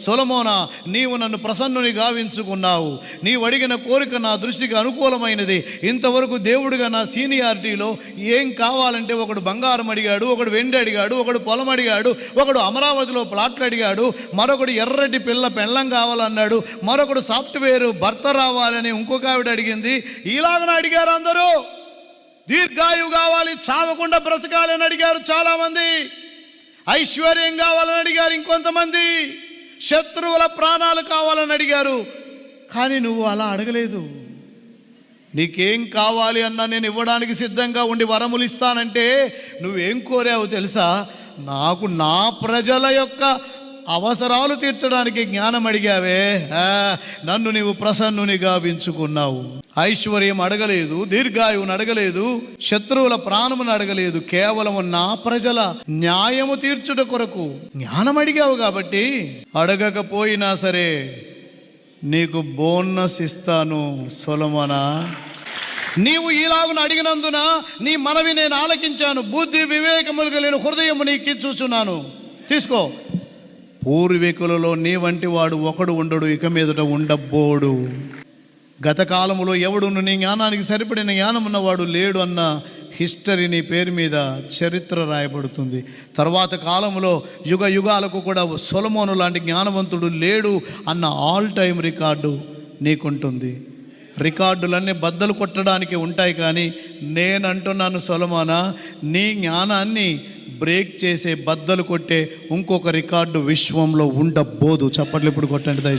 సొలమోనా నీవు నన్ను ప్రసన్నుని గావించుకున్నావు. నీవు అడిగిన కోరిక నా దృష్టికి అనుకూలమైనది. ఇంతవరకు దేవుడిగా నా సీనియారిటీలో ఏం కావాలంటే ఒకడు బంగారం అడిగాడు ఒకడు వెండి అడిగాడు ఒకడు పొలం అడిగాడు ఒకడు అమరావతిలో ప్లాట్లు అడిగాడు మరొకడు ఎర్రటి పిల్ల పెళ్ళం కావాలన్నాడు మరొకడు సాఫ్ట్వేర్ భర్త రావాలని ఇంకొక ఆవిడ అడిగింది. ఇలాగనే అడిగారు అందరూ. దీర్ఘాయువు కావాలి చావకుండా బ్రతకాలని అడిగారు చాలామంది. ఐశ్వర్యం కావాలని అడిగారు ఇంకొంతమంది. శత్రువుల ప్రాణాలు కావాలని అడిగారు. కానీ నువ్వు అలా అడగలేదు. నీకేం కావాలి అన్నా నేను ఇవ్వడానికి సిద్ధంగా ఉండి వరములు ఇస్తానంటే నువ్వేం కోరావు తెలుసా? నాకు నా ప్రజల యొక్క అవసరాలు తీర్చడానికి జ్ఞానం అడిగావే. ఆ, నన్ను నీవు ప్రసన్నుని గావించుకున్నావు. ఐశ్వర్యం అడగలేదు దీర్ఘాయువుని అడగలేదు శత్రువుల ప్రాణమును అడగలేదు కేవలం నా ప్రజల న్యాయము తీర్చుట కొరకు జ్ఞానం అడిగావు కాబట్టి అడగకపోయినా సరే నీకు బోనస్ ఇస్తాను సొలమనా. నీవు ఈలాగున అడిగినందున నీ మనవి నేను ఆలకించాను బుద్ధి వివేకములు కలిగిన హృదయము నీకు చూచున్నాను. తీసుకో పూర్వీకులలో నీ వంటి వాడు ఒకడు ఉండడు ఇక మీదట ఉండబోడు. గత కాలంలో ఎవడును నీ జ్ఞానానికి సరిపడిన జ్ఞానం ఉన్నవాడు లేడు అన్న హిస్టరీ నీ పేరు మీద చరిత్ర రాయబడుతుంది. తర్వాత కాలంలో యుగ యుగాలకు కూడా సొలమోను లాంటి జ్ఞానవంతుడు లేడు అన్న ఆల్ టైం రికార్డు నీకుంటుంది. రికార్డులన్నీ బద్దలు కొట్టడానికి ఉంటాయి కానీ నేను అంటున్నాను సొలమానా నీ జ్ఞానాన్ని బ్రేక్ చేసే బద్దలు కొట్టే ఇంకొక రికార్డు విశ్వంలో ఉండబోదు. చప్పట్లు ఇప్పుడు కొట్టండి దయచేసి.